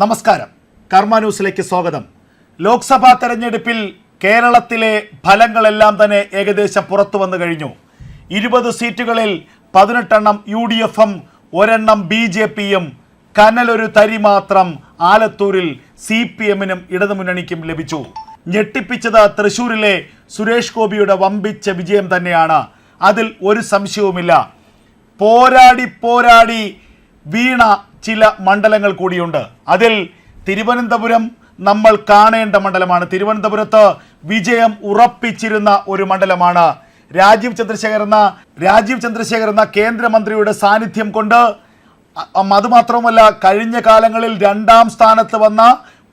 നമസ്കാരം. കർമ്മ ന്യൂസിലേക്ക് സ്വാഗതം. ലോക്സഭാ തെരഞ്ഞെടുപ്പിൽ കേരളത്തിലെ ഫലങ്ങളെല്ലാം തന്നെ ഏകദേശം പുറത്തു വന്നു കഴിഞ്ഞു. ഇരുപത് സീറ്റുകളിൽ പതിനെട്ടെണ്ണം യു ഡി എഫും ഒരെണ്ണം ബി ജെ പിയും കനലൊരു തരി മാത്രം ആലത്തൂരിൽ സി പി എമ്മിനും ഇടതുമുന്നണിക്കും ലഭിച്ചു. ഞെട്ടിപ്പിച്ചത് തൃശൂരിലെ സുരേഷ് ഗോപിയുടെ വമ്പിച്ച വിജയം തന്നെയാണ്. അതിൽ ഒരു സംശയവുമില്ല. പോരാടി പോരാടി വീണ ചില മണ്ഡലങ്ങൾ കൂടിയുണ്ട്. അതിൽ തിരുവനന്തപുരം നമ്മൾ കാണേണ്ട മണ്ഡലമാണ്. തിരുവനന്തപുരത്ത് വിജയം ഉറപ്പിച്ചിരുന്ന ഒരു മണ്ഡലമാണ്. രാജീവ് ചന്ദ്രശേഖർ എന്ന രാജീവ് ചന്ദ്രശേഖർ എന്ന കേന്ദ്രമന്ത്രിയുടെ സാന്നിധ്യം കൊണ്ട് അതുമാത്രവുമല്ല കഴിഞ്ഞ കാലങ്ങളിൽ രണ്ടാം സ്ഥാനത്ത് വന്ന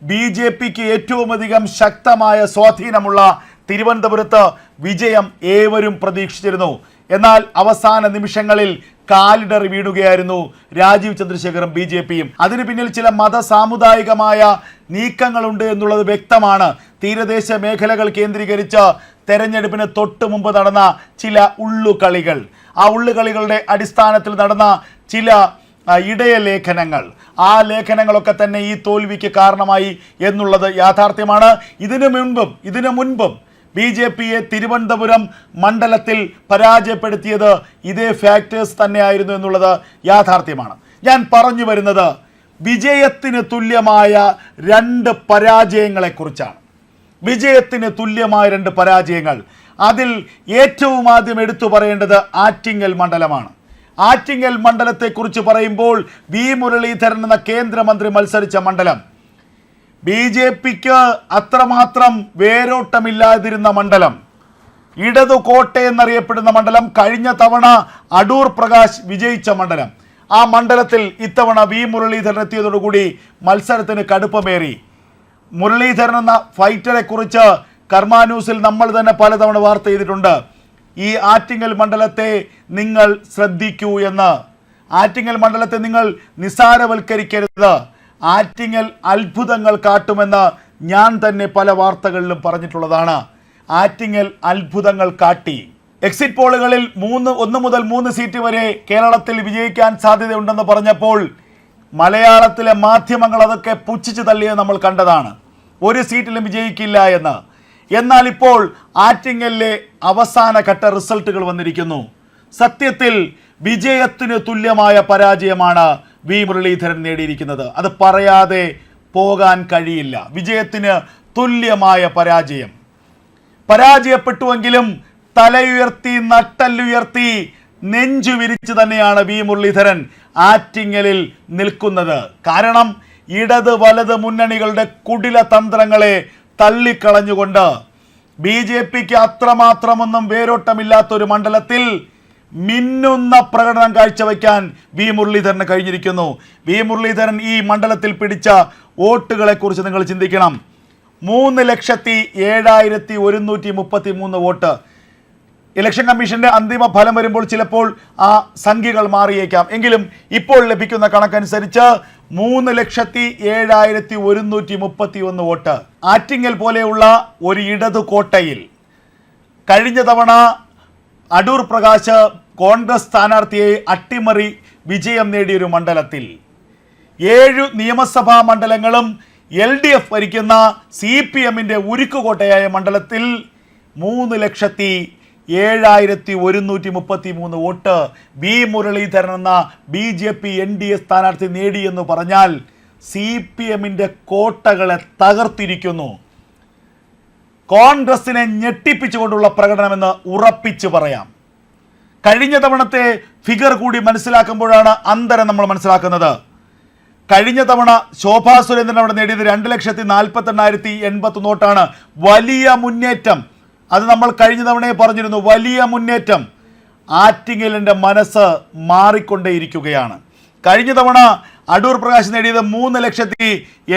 ബി ജെ പിക്ക് ഏറ്റവും അധികം ശക്തമായ സ്വാധീനമുള്ള തിരുവനന്തപുരത്ത് വിജയം ഏവരും പ്രതീക്ഷിച്ചിരുന്നു. എന്നാൽ അവസാന നിമിഷങ്ങളിൽ കാലിടറി വീടുകയായിരുന്നു രാജീവ് ചന്ദ്രശേഖറും ബി ജെ പിയും. അതിന് പിന്നിൽ ചില മത സാമുദായികമായ നീക്കങ്ങളുണ്ട് എന്നുള്ളത് വ്യക്തമാണ്. തീരദേശ മേഖലകൾ കേന്ദ്രീകരിച്ച് തെരഞ്ഞെടുപ്പിന് തൊട്ട് മുമ്പ് നടന്ന ചില ഉള്ളുകളികൾ. ആ ഉള്ളുകളികളുടെ അടിസ്ഥാനത്തിൽ നടന്ന ചില ഇടയ ലേഖനങ്ങൾ ആ ലേഖനങ്ങളൊക്കെ തന്നെ ഈ തോൽവിക്ക് കാരണമായി എന്നുള്ളത് യാഥാർത്ഥ്യമാണ്. ഇതിനു മുൻപും ഇതിനു മുൻപും ബി ജെ പിയെ തിരുവനന്തപുരം മണ്ഡലത്തിൽ പരാജയപ്പെടുത്തിയത് ഇതേ ഫാക്ടേഴ്സ് തന്നെയായിരുന്നു എന്നുള്ളത് യാഥാർത്ഥ്യമാണ്. ഞാൻ പറഞ്ഞു വരുന്നത് വിജയത്തിന് തുല്യമായ രണ്ട് പരാജയങ്ങളെക്കുറിച്ചാണ്. വിജയത്തിന് തുല്യമായ രണ്ട് പരാജയങ്ങൾ. അതിൽ ഏറ്റവും ആദ്യം എടുത്തു പറയേണ്ടത് ആറ്റിങ്ങൽ മണ്ഡലമാണ്. ആറ്റിങ്ങൽ മണ്ഡലത്തെക്കുറിച്ച് പറയുമ്പോൾ വി മുരളീധരൻ എന്ന കേന്ദ്രമന്ത്രി മത്സരിച്ച മണ്ഡലം. ബി ജെ പിക്ക് അത്രമാത്രം വേരോട്ടമില്ലാതിരുന്ന മണ്ഡലം ഇടതു കോട്ട എന്നറിയപ്പെടുന്ന മണ്ഡലം കഴിഞ്ഞ തവണ അടൂർ പ്രകാശ് വിജയിച്ച മണ്ഡലം. ആ മണ്ഡലത്തിൽ ഇത്തവണ വി മുരളീധരൻ എത്തിയതോടുകൂടി മത്സരത്തിന് കടുപ്പമേറി. മുരളീധരൻ എന്ന ഫൈറ്ററെ കുറിച്ച് കർമ്മ ന്യൂസിൽ നമ്മൾ തന്നെ പലതവണ വാർത്ത ചെയ്തിട്ടുണ്ട്. ഈ ആറ്റിങ്ങൽ മണ്ഡലത്തെ നിങ്ങൾ ശ്രദ്ധിക്കൂ എന്ന്. ആറ്റിങ്ങൽ മണ്ഡലത്തെ നിങ്ങൾ നിസാരവൽക്കരിക്കരുത് ആറ്റിങ്ങൽ അത്ഭുതങ്ങൾ കാട്ടുമെന്ന് ഞാൻ തന്നെ പല വാർത്തകളിലും പറഞ്ഞിട്ടുള്ളതാണ്. ആറ്റിങ്ങൽ അത്ഭുതങ്ങൾ കാട്ടി. എക്സിറ്റ് പോളുകളിൽ മൂന്ന് ഒന്ന് മുതൽ മൂന്ന് സീറ്റ് വരെ കേരളത്തിൽ വിജയിക്കാൻ സാധ്യതയുണ്ടെന്ന് പറഞ്ഞപ്പോൾ മലയാളത്തിലെ മാധ്യമങ്ങൾ അതൊക്കെ പുച്ഛിച്ചു തള്ളിയത് നമ്മൾ കണ്ടതാണ്. ഒരു സീറ്റിലും വിജയിക്കില്ല എന്ന്. എന്നാൽ ഇപ്പോൾ ആറ്റിങ്ങലിലെ അവസാന ഘട്ട റിസൾട്ടുകൾ വന്നിരിക്കുന്നു. സത്യത്തിൽ വിജയത്തിന് തുല്യമായ പരാജയമാണ് വി മുരളീധരൻ നേടിയിരിക്കുന്നത്. അത് പറയാതെ പോകാൻ കഴിയില്ല. വിജയത്തിന് തുല്യമായ പരാജയം. പരാജയപ്പെട്ടുവെങ്കിലും തലയുയർത്തി നട്ടല്ലുയർത്തി നെഞ്ചു വിരിച്ചു തന്നെയാണ് വി മുരളീധരൻ ആറ്റിങ്ങലിൽ നിൽക്കുന്നത്. കാരണം ഇടത് വലത് മുന്നണികളുടെ കുടില തന്ത്രങ്ങളെ തള്ളിക്കളഞ്ഞുകൊണ്ട് ബി ജെ പിക്ക് അത്രമാത്രമൊന്നും വേരോട്ടമില്ലാത്തൊരു മണ്ഡലത്തിൽ മിന്നുന്ന പ്രകടനം കാഴ്ചവെക്കാൻ വി മുരളീധരന് കഴിഞ്ഞിരിക്കുന്നു. വി മുരളീധരൻ ഈ മണ്ഡലത്തിൽ പിടിച്ച വോട്ടുകളെക്കുറിച്ച് നിങ്ങൾ ചിന്തിക്കണം. മൂന്ന് ലക്ഷത്തി ഏഴായിരത്തി ഒരുന്നൂറ്റി മുപ്പത്തി മൂന്ന് വോട്ട്. ഇലക്ഷൻ കമ്മീഷന്റെ അന്തിമ ഫലം വരുമ്പോൾ ചിലപ്പോൾ ആ സംഖ്യകൾ മാറിയേക്കാം. എങ്കിലും ഇപ്പോൾ ലഭിക്കുന്ന കണക്കനുസരിച്ച് മൂന്ന് ലക്ഷത്തി ഏഴായിരത്തി ഒരുന്നൂറ്റി മുപ്പത്തി ഒന്ന് വോട്ട്. ആറ്റിങ്ങൽ പോലെയുള്ള ഒരു ഇടതു കോട്ടയിൽ കഴിഞ്ഞ തവണ അടൂർ പ്രകാശ് കോൺഗ്രസ് സ്ഥാനാർത്ഥിയെ അട്ടിമറി വിജയം നേടിയൊരു മണ്ഡലത്തിൽ. ഏഴു നിയമസഭാ മണ്ഡലങ്ങളും എൽ ഡി എഫ് ഭരിക്കുന്ന സി പി എമ്മിന്റെ ഉരുക്കുകോട്ടയായ മണ്ഡലത്തിൽ മൂന്ന് ലക്ഷത്തി ഏഴായിരത്തി ഒരുന്നൂറ്റി മുപ്പത്തി മൂന്ന് വോട്ട് ബി മുരളീധരൻ എന്ന B J P N D A സ്ഥാനാർത്ഥി നേടിയെന്ന് പറഞ്ഞാൽ സി പി എമ്മിന്റെ കോട്ടകളെ തകർത്തിരിക്കുന്നു. കോൺഗ്രസിനെ ഞെട്ടിപ്പിച്ചുകൊണ്ടുള്ള പ്രകടനമെന്ന് ഉറപ്പിച്ചു പറയാം. കഴിഞ്ഞ തവണത്തെ ഫിഗർ കൂടി മനസ്സിലാക്കുമ്പോഴാണ് അന്തരം നമ്മൾ മനസ്സിലാക്കുന്നത്. കഴിഞ്ഞ തവണ ശോഭാ സുരേന്ദ്രൻ അവിടെ നേടിയത് രണ്ട് ലക്ഷത്തി നാൽപ്പത്തി എണ്ണായിരത്തി എൺപത്തി നോട്ടാണ് വലിയ മുന്നേറ്റം. അത് നമ്മൾ കഴിഞ്ഞ തവണയെ പറഞ്ഞിരുന്നു വലിയ മുന്നേറ്റം. ആറ്റിങ്ങലിന്റെ മനസ്സ് മാറിക്കൊണ്ടേയിരിക്കുകയാണ്. കഴിഞ്ഞ തവണ അടൂർ പ്രകാശ് നേടിയത് മൂന്ന് ലക്ഷത്തി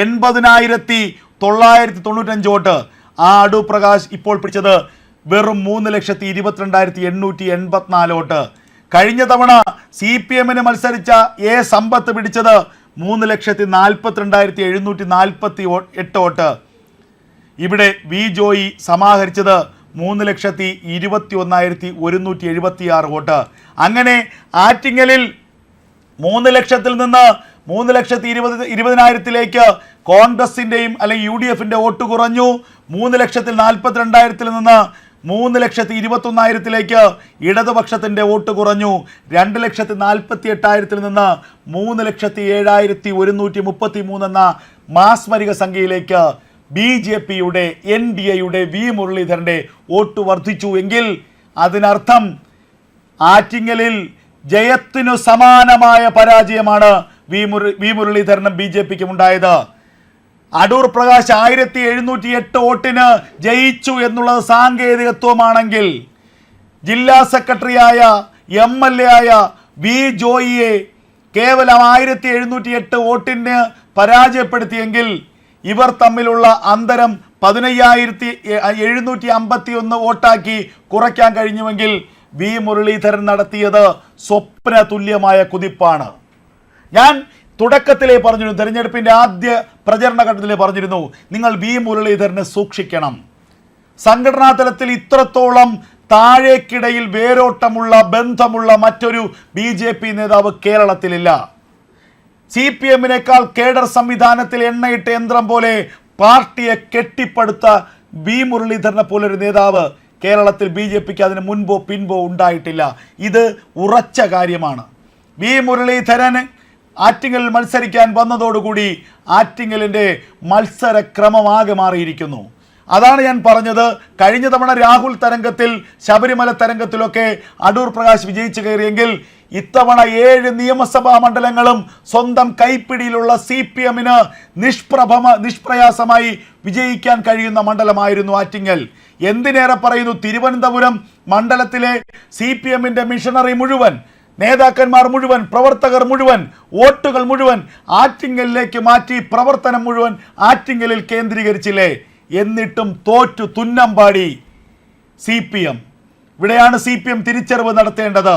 എൺപതിനായിരത്തി തൊള്ളായിരത്തി തൊണ്ണൂറ്റഞ്ച് വോട്ട്. ആ അടു പ്രകാശ് ഇപ്പോൾ പിടിച്ചത് വെറും മൂന്ന് ലക്ഷത്തി ഇരുപത്തിരണ്ടായിരത്തി എണ്ണൂറ്റി എൺപത്തിനാല് വോട്ട്. കഴിഞ്ഞ തവണ സി പി എമ്മിന് മത്സരിച്ച എ സമ്പത്ത് പിടിച്ചത് മൂന്ന് ലക്ഷത്തി നാൽപ്പത്തിരണ്ടായിരത്തി എഴുന്നൂറ്റി നാൽപ്പത്തി എട്ട് വോട്ട്. ഇവിടെ വി ജോയി സമാഹരിച്ചത് മൂന്ന് ലക്ഷത്തി ഇരുപത്തി ഒന്നായിരത്തി ഒരുന്നൂറ്റി എഴുപത്തി ആറ് വോട്ട്. അങ്ങനെ ആറ്റിങ്ങലിൽ മൂന്ന് ലക്ഷത്തിൽ നിന്ന് മൂന്ന് ലക്ഷത്തി ഇരുപത് ഇരുപതിനായിരത്തിലേക്ക് കോൺഗ്രസിന്റെയും അല്ലെങ്കിൽ യു ഡി എഫിന്റെ വോട്ട് കുറഞ്ഞു. മൂന്ന് ലക്ഷത്തിൽ നാൽപ്പത്തിരണ്ടായിരത്തിൽ നിന്ന് മൂന്ന് ലക്ഷത്തി ഇരുപത്തൊന്നായിരത്തിലേക്ക് ഇടതുപക്ഷത്തിന്റെ വോട്ട് കുറഞ്ഞു. രണ്ട് ലക്ഷത്തി നാൽപ്പത്തി എട്ടായിരത്തിൽ നിന്ന് മൂന്ന് ലക്ഷത്തി ഏഴായിരത്തി ഒരുന്നൂറ്റി മുപ്പത്തി മൂന്നെന്ന മാസ്മരിക സംഖ്യയിലേക്ക് ബി ജെ പിയുടെ എൻ ഡി എയുടെ വി മുരളീധരന്റെ വോട്ട് വർദ്ധിച്ചു എങ്കിൽ അതിനർത്ഥം ആറ്റിങ്ങലിൽ ജയത്തിനു സമാനമായ പരാജയമാണ് വി മുരളീധരനും ബി ജെ പിക്കും ഉണ്ടായത്. അടൂർ പ്രകാശ് ആയിരത്തി എഴുന്നൂറ്റി എട്ട് വോട്ടിന് ജയിച്ചു എന്നുള്ളത് സാങ്കേതികത്വമാണെങ്കിൽ ജില്ലാ സെക്രട്ടറിയായ എം എൽ എ ആയ വി ജോയിയെ കേവലം ആയിരത്തി എഴുന്നൂറ്റി എട്ട് വോട്ടിന് പരാജയപ്പെടുത്തിയെങ്കിൽ ഇവർ തമ്മിലുള്ള അന്തരം പതിനയ്യായിരത്തി എഴുന്നൂറ്റി അമ്പത്തി ഒന്ന് വോട്ടാക്കി കുറയ്ക്കാൻ കഴിഞ്ഞുവെങ്കിൽ വി മുരളീധരൻ നടത്തിയത് സ്വപ്ന തുല്യമായ കുതിപ്പാണ്. ഞാൻ തുടക്കത്തിലേ പറഞ്ഞിരുന്നു തെരഞ്ഞെടുപ്പിന്റെ ആദ്യ പ്രചരണ ഘട്ടത്തിലേ പറഞ്ഞിരുന്നു നിങ്ങൾ വി. മുരളീധരനെ സൂക്ഷിക്കണം. സംഘടനാ തലത്തിൽ ഇത്രത്തോളം താഴേക്കിടയിൽ വേരോട്ടമുള്ള ബന്ധമുള്ള മറ്റൊരു ബി ജെ പി നേതാവ് കേരളത്തിലില്ല. സി പി എമ്മിനേക്കാൾ കേഡർ സംവിധാനത്തിൽ എണ്ണയിട്ട യന്ത്രം പോലെ പാർട്ടിയെ കെട്ടിപ്പടുത്ത വി. മുരളീധരനെ പോലൊരു നേതാവ് കേരളത്തിൽ ബി ജെ പിക്ക് അതിന് മുൻപോ പിൻപോ ഉണ്ടായിട്ടില്ല. ഇത് ഉറച്ച കാര്യമാണ്. വി. മുരളീധരൻ ആറ്റിങ്ങലിൽ മത്സരിക്കാൻ വന്നതോടുകൂടി ആറ്റിങ്ങലിന്റെ മത്സരക്രമമാകെ മാറിയിരിക്കുന്നു. അതാണ് ഞാൻ പറഞ്ഞത്. കഴിഞ്ഞ തവണ രാഹുൽ തരംഗത്തിൽ ശബരിമല തരംഗത്തിലൊക്കെ അടൂർ പ്രകാശ് വിജയിച്ചു കയറിയെങ്കിൽ ഇത്തവണ ഏഴ് നിയമസഭാ മണ്ഡലങ്ങളും സ്വന്തം കൈപ്പിടിയിലുള്ള സി പി എമ്മിന് നിഷ്പ്രഭമ നിഷ്പ്രയാസമായി വിജയിക്കാൻ കഴിയുന്ന മണ്ഡലമായിരുന്നു ആറ്റിങ്ങൽ. എന്തിനേറെ പറയുന്നു? തിരുവനന്തപുരം മണ്ഡലത്തിലെ സി പി എമ്മിന്റെ മിഷണറി മുഴുവൻ നേതാക്കന്മാർ മുഴുവൻ പ്രവർത്തകർ മുഴുവൻ വോട്ടുകൾ മുഴുവൻ ആറ്റിങ്ങലിലേക്ക് മാറ്റി പ്രവർത്തനം മുഴുവൻ ആറ്റിങ്ങലിൽ കേന്ദ്രീകരിച്ചില്ലേ? എന്നിട്ടും തോറ്റു തുന്നമ്പാടി സി പി എം. ഇവിടെയാണ് സി പി എം തിരിച്ചറിവ് നടത്തേണ്ടത്.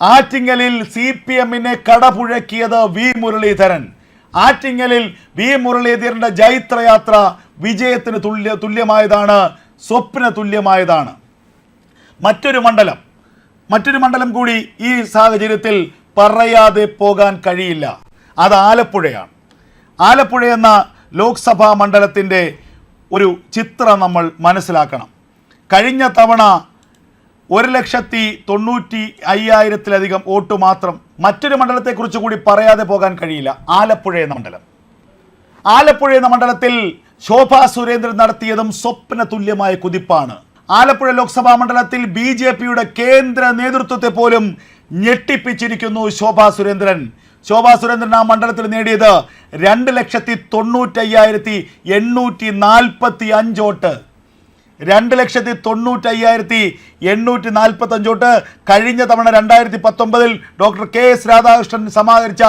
ആറ്റിങ്ങലിൽ സി പി എമ്മിനെ കടപുഴക്കിയത് വി മുരളീധരൻ. ആറ്റിങ്ങലിൽ വി മുരളീധരന്റെ ജൈത്രയാത്ര വിജയത്തിന് തുല്യ തുല്യമായതാണ് സ്വപ്ന തുല്യമായതാണ് മറ്റൊരു മണ്ഡലം മറ്റൊരു മണ്ഡലം കൂടി ഈ സാഹചര്യത്തിൽ പറയാതെ പോകാൻ കഴിയില്ല. അത് ആലപ്പുഴയാണ്. ആലപ്പുഴ എന്ന ലോക്സഭാ മണ്ഡലത്തിന്റെ ഒരു ചിത്രം നമ്മൾ മനസ്സിലാക്കണം. കഴിഞ്ഞ തവണ ഒരു ലക്ഷത്തി തൊണ്ണൂറ്റി അയ്യായിരത്തിലധികം വോട്ട് മാത്രം മറ്റൊരു മണ്ഡലത്തെക്കുറിച്ച് കൂടി പറയാതെ പോകാൻ കഴിയില്ല. ആലപ്പുഴ എന്ന മണ്ഡലം. ആലപ്പുഴ എന്ന മണ്ഡലത്തിൽ ശോഭാ സുരേന്ദ്രൻ നടത്തിയതും സ്വപ്ന തുല്യമായ കുതിപ്പാണ്. ആലപ്പുഴ ലോക്സഭാ മണ്ഡലത്തിൽ ബി ജെ പിയുടെ കേന്ദ്ര നേതൃത്വത്തെ പോലും ഞെട്ടിപ്പിച്ചിരിക്കുന്നു ശോഭാ സുരേന്ദ്രൻ. ശോഭാ സുരേന്ദ്രൻ ആ മണ്ഡലത്തിൽ നേടിയത് രണ്ട് ലക്ഷത്തി തൊണ്ണൂറ്റയ്യായിരത്തി എണ്ണൂറ്റി നാൽപ്പത്തി അഞ്ച് വോട്ട്. രണ്ട് ലക്ഷത്തി തൊണ്ണൂറ്റി അയ്യായിരത്തി എണ്ണൂറ്റി നാൽപ്പത്തി അഞ്ചോട്ട് കഴിഞ്ഞ തവണ രണ്ടായിരത്തി പത്തൊമ്പതിൽ ഡോക്ടർ കെ എസ് രാധാകൃഷ്ണൻ സമാഹരിച്ച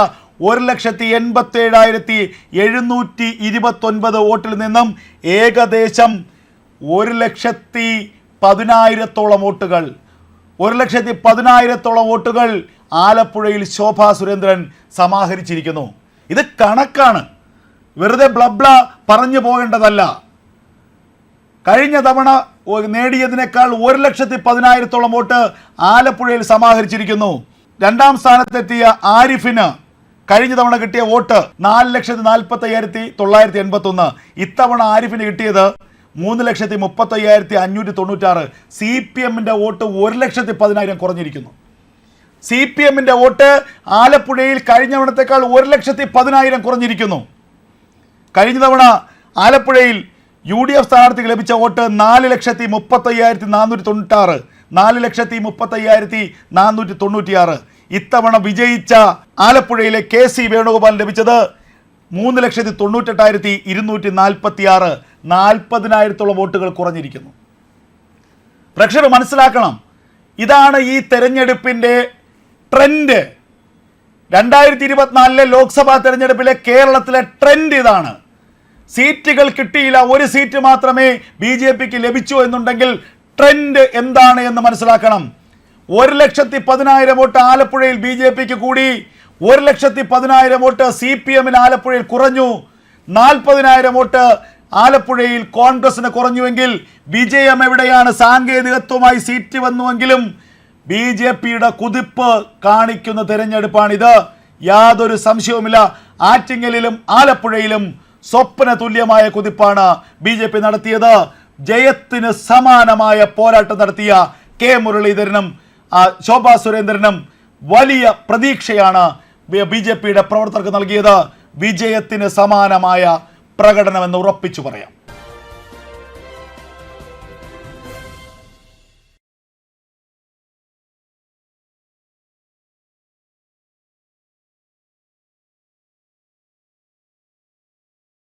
ഒരു ലക്ഷത്തി എൺപത്തി ഏഴായിരത്തി എഴുന്നൂറ്റി ഇരുപത്തൊൻപത് വോട്ടിൽ നിന്നും ഏകദേശം ഒരു ലക്ഷത്തി പതിനായിരത്തോളം വോട്ടുകൾ. ഒരു ലക്ഷത്തി പതിനായിരത്തോളം വോട്ടുകൾ ആലപ്പുഴയിൽ ശോഭാ സുരേന്ദ്രൻ സമാഹരിച്ചിരിക്കുന്നു. ഇത് കണക്കാണ്. വെറുതെ ബ്ലബ്ല പറഞ്ഞു പോകേണ്ടതല്ല. കഴിഞ്ഞ തവണ നേടിയതിനേക്കാൾ ഒരു ലക്ഷത്തി പതിനായിരത്തോളം വോട്ട് ആലപ്പുഴയിൽ സമാഹരിച്ചിരിക്കുന്നു. രണ്ടാം സ്ഥാനത്തെത്തിയ ആരിഫിന് കഴിഞ്ഞ തവണ കിട്ടിയ വോട്ട് നാല് ലക്ഷത്തി നാൽപ്പത്തി തൊള്ളായിരത്തി എൺപത്തി ഇത്തവണ ആരിഫിന് കിട്ടിയത് മൂന്ന് ലക്ഷത്തി മുപ്പത്തയ്യായിരത്തി അഞ്ഞൂറ്റി തൊണ്ണൂറ്റാറ് സി പി എമ്മിന്റെ വോട്ട് ഒരു ലക്ഷത്തി പതിനായിരം കുറഞ്ഞിരിക്കുന്നു. സി പി എമ്മിന്റെ വോട്ട് ആലപ്പുഴയിൽ കഴിഞ്ഞ തവണത്തേക്കാൾ ഒരു ലക്ഷത്തി പതിനായിരം കുറഞ്ഞിരിക്കുന്നു. കഴിഞ്ഞ തവണ ആലപ്പുഴയിൽ യു ഡി എഫ് സ്ഥാനാർത്ഥിക്ക് ലഭിച്ച വോട്ട് നാല് ലക്ഷത്തി മുപ്പത്തയ്യായിരത്തി നാനൂറ്റി തൊണ്ണൂറ്റാറ് നാല് ലക്ഷത്തി മുപ്പത്തയ്യായിരത്തി നാനൂറ്റി തൊണ്ണൂറ്റിയാറ്. ഇത്തവണ വിജയിച്ച ആലപ്പുഴയിലെ കെ സി വേണുഗോപാൽ ലഭിച്ചത് മൂന്ന് ലക്ഷത്തി തൊണ്ണൂറ്റെട്ടായിരത്തി ഇരുന്നൂറ്റി നാൽപ്പത്തി ആറ് നാൽപ്പതിനായിരത്തോളം വോട്ടുകൾ കുറഞ്ഞിരിക്കുന്നു. പ്രേക്ഷകർ മനസ്സിലാക്കണം ഇതാണ് ഈ തെരഞ്ഞെടുപ്പിന്റെ ട്രെൻഡ്. രണ്ടായിരത്തി ഇരുപത്തിനാലിലെ ലോക്സഭാ തെരഞ്ഞെടുപ്പിലെ കേരളത്തിലെ ട്രെൻഡ് ഇതാണ്. സീറ്റുകൾ കിട്ടിയില്ല ഒരു സീറ്റ് മാത്രമേ ബി ജെ പിക്ക് ലഭിച്ചു എന്നുണ്ടെങ്കിൽ ട്രെൻഡ് എന്താണ് എന്ന് മനസ്സിലാക്കണം. ഒരു ലക്ഷത്തി പതിനായിരം വോട്ട് ആലപ്പുഴയിൽ ബി ജെ പിക്ക് കൂടി ഒരു ലക്ഷത്തി പതിനായിരം വോട്ട് സി പി എമ്മിന് ആലപ്പുഴയിൽ കുറഞ്ഞു നാൽപ്പതിനായിരം വോട്ട് ആലപ്പുഴയിൽ കോൺഗ്രസിന് കുറഞ്ഞുവെങ്കിൽ വിജയം എവിടെയാണ്? സാങ്കേതികത്വമായി സീറ്റ് വന്നുവെങ്കിലും ബി ജെ പിയുടെ കുതിപ്പ് കാണിക്കുന്ന തെരഞ്ഞെടുപ്പാണിത്. യാതൊരു സംശയവുമില്ല. ആറ്റിങ്ങലിലും ആലപ്പുഴയിലും സ്വപ്ന തുല്യമായ കുതിപ്പാണ് ബി ജെ പി നടത്തിയത്. ജയത്തിന് സമാനമായ പോരാട്ടം നടത്തിയ കെ മുരളീധരനും ശോഭാ സുരേന്ദ്രനും വലിയ പ്രതീക്ഷയാണ് ബി ജെ പിയുടെ പ്രവർത്തകർക്ക് നൽകിയത്. വിജയത്തിന് സമാനമായ പ്രകടനമെന്ന് ഉറപ്പിച്ചു പറയാം.